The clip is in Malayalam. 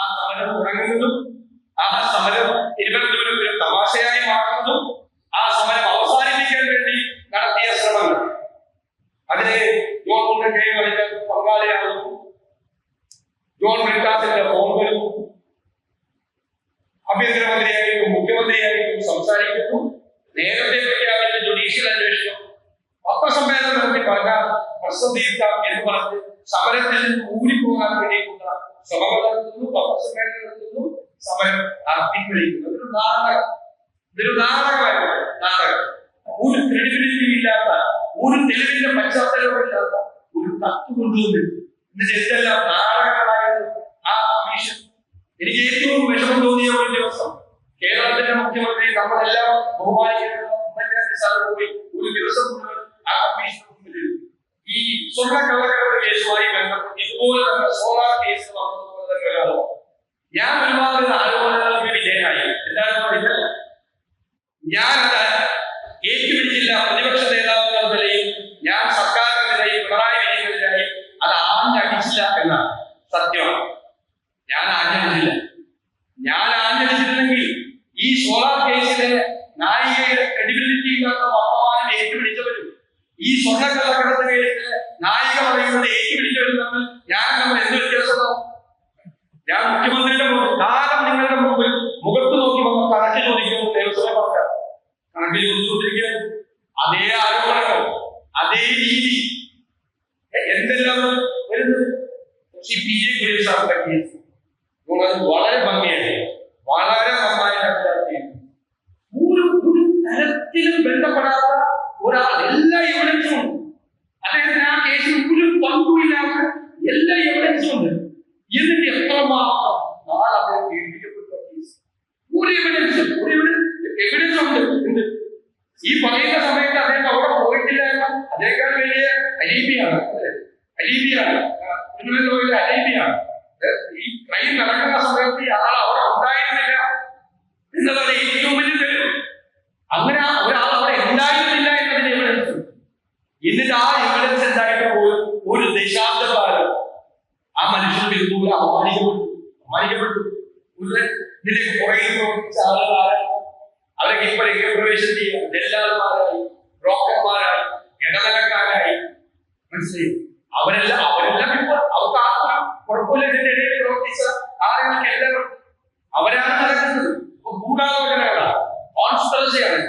ആ സമരം തുടങ്ങുന്നതും ആ സമരം തിരുവനന്തപുരം ഒരു തമാശയായി മാറുന്നതും ആ സമരം അവസാനിപ്പിക്കാൻ വേണ്ടി നടത്തിയ ശ്രമങ്ങൾ. അതിന് ജോൺ മുണ്ടക്കയും അതിന് പങ്കാളിയാകുന്നു. ജോൺ ബ്രിട്ടാസിന്റെ ഫോൺ വരുന്നു ആഭ്യന്തരമന്ത്രിയായിട്ടും മുഖ്യമന്ത്രിയായിട്ടും സംസാരിക്കുന്നു. നേരത്തെ പ്രഖ്യാപിച്ച ജുഡീഷ്യൽ അന്വേഷണം. പത്രസമ്മേളനം നടത്തി പറഞ്ഞ പ്രസിദ്ധീകരിക്കാം എന്ന് പറഞ്ഞ് സമരത്തിൽ ഊരിപ്പോകാൻ ശ്രമങ്ങൾ നടത്തുന്നു പത്രസമ്മേളനം നടത്തുന്നു സമരം നടത്തിക്കൊണ്ടിരിക്കുന്നു. ഇതൊരു നാടകം. ഇതൊരു നാടകമായിരുന്നു. നാടകം. ഒരു ക്രെഡിബിലിറ്റി ഇല്ലാത്ത ഒരു തെളിവിന്റെ പശ്ചാത്തലമില്ലാത്ത ഒരു കത്ത് കൊണ്ടുവന്ന് എന്നിട്ട് എന്തെല്ലാം നാടകങ്ങളായിരുന്നു ആ കമ്മീഷൻ എനിക്ക് ഏറ്റവും വിഷമം തോന്നിയ ഒരു ദിവസം കേരളത്തിന്റെ മുഖ്യമന്ത്രി നമ്മളെല്ലാം ബഹുമാനിക്കുന്ന ഉമ്മൻചാണ്ടി സാർ പോയി ഒരു ദിവസം മുഴുവൻ ആ മുമ്പിൽ ഈ സ്വർണ കള്ളക്കടത്ത് കേസുമായി ബന്ധപ്പെട്ട് ഇതുപോലെ തന്നെ സോളാർ കേസ് ആരോപണം. ഞാൻ ഒരുപാട് ആരോപണങ്ങൾക്ക് വിധേയനായി എന്താണെന്ന് പറഞ്ഞാൽ ഞാനത് ഏറ്റുപിടിച്ചില്ല? പ്രതിപക്ഷ നേതാവ് എന്ന നിലയിൽ ഞാൻ സർക്കാരിന്റെ നിലയിൽ പിണറായി വിജയനെതിരായി അത് ആഞ്ഞടിച്ചില്ല എന്നാണ് ഞാൻ ആഞ്ഞടിച്ചില്ല. ഞാൻ ആഞ്ഞടിച്ചിരുന്നെങ്കിൽ ഈ സോളാർ കേസിലെ നായികയുടെ ക്രെഡിബിലിറ്റി ഇല്ലാത്ത വർത്തമാനം ഏറ്റുപിടിച്ചവരും ഈ സ്വർണക്കള്ളക്കടത്ത് കേസിലെ നായിക പറയുന്നത് ഏറ്റുപിടിച്ചവരും തമ്മിൽ ഞാൻ തമ്മിൽ എന്ത് വ്യത്യാസമുണ്ടാവും ഞാൻ മുഖ്യമന്ത്രിയുടെ കാലം നിങ്ങളുടെ മുമ്പിൽ മുഖത്ത് നോക്കി വന്ന് കണക്ക് ചോദിക്കുന്നു ദേവസ്വമേ പറഞ്ഞാൽ കണക്കിൽ ചോദിച്ചുകൊണ്ടിരിക്കുകയാണ് അതേ ആരോപണങ്ങൾ അതേ രീതി. എന്തെല്ലാം വരുന്നത്? ഈ പി ജെ കുര്യൻ സാറിന്റെ കേസ്. വളരെ ഭംഗിയായി വളരെ നന്നായി നടത്തിയിരുന്നു ഒരു ഒരു തരത്തിലും ബന്ധപ്പെടാത്ത ഒരാൾ എല്ലാ എവിഡൻസും ഉണ്ട് അദ്ദേഹത്തിന് ആ കേസിൽ ഒരു പങ്കുമില്ലാത്ത എല്ലാ എവിഡൻസും ഉണ്ട് എന്നിട്ട് എത്രമാത്രം നാളെ അദ്ദേഹം പീഡിപ്പിക്കപ്പെട്ട കേസ് ഒരു എവിഡൻസ് ഒരു എവിഡൻസ് എവിഡൻസ് ഉണ്ട് ഉണ്ട് ഈ പറയുന്ന സമയത്ത് അദ്ദേഹം അവിടെ പോയിട്ടില്ല. എന്ന അദ്ദേഹം വലിയ അലീബിയാണ്? അലീബിയാണ്. അലീബിയാണ്. ഈ ട്രെയിൻ നടക്കുന്ന സമയത്ത് ആൾ അവിടെ ഉണ്ടായിരുന്നില്ല എന്നതാണ് ഏറ്റവും വലിയ തെളിവ് അങ്ങനെ ഒരാൾ അവിടെ ഉണ്ടായിരുന്നില്ല എന്നതിന് എവിഡൻസ് എന്നിട്ട് ആ എവിഡൻസ് ഉണ്ടായിട്ട് പോലും ഒരു ദശാബ്ദകാലം ആ മനുഷ്യൻ ഇതുപോലെ അപമാനിക്കപ്പെട്ടു. അപമാനിക്കപ്പെട്ടു. ഇതിലേക്ക് പുറകിൽ പ്രവർത്തിച്ച ആളുകളാരാണ് അവരൊക്കെ ഇപ്പോഴേക്ക് പ്രവേശനം ചെയ്യണം. ദല്ലാലന്മാരായി ബ്രോക്കർമാരായി ഇടനിലക്കാരായി അവരെല്ലാം അവരെല്ലാം ഇപ്പോൾ അവർക്ക് ആർക്കും കുഴപ്പമില്ല. ഇടയിൽ പ്രവർത്തിച്ച ആളുകൾക്ക് അവരാണ് നടക്കുന്നത്. ഗൂഢാലോചനകളാണ് കോൺസ്പെറസിയാണ്